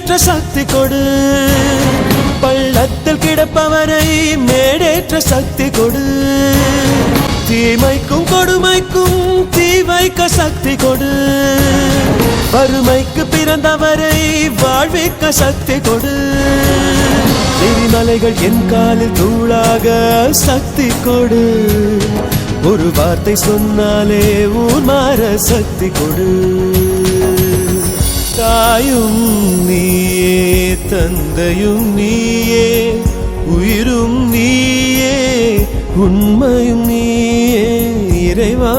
மேலேற்ற சக்தி கொடு. பள்ளத்தில் கிடப்பவரை மேடேற்ற சக்தி கொடு. தீமைக்கும் கொடுமைக்கும் தீ வைக்க சக்தி கொடு. வறுமைக்கு பிறந்தவரை வாழ்விக்க சக்தி கொடு. எரிமலைகள் என் காலில் தூளாக சக்தி கொடு. ஒரு வார்த்தை சொன்னாலே ஊர் மாற சக்தி கொடு. தாயும் நீ தந்தையும் நீயே உயிரும் நீயே உண்மையும் நீயே இறைவா.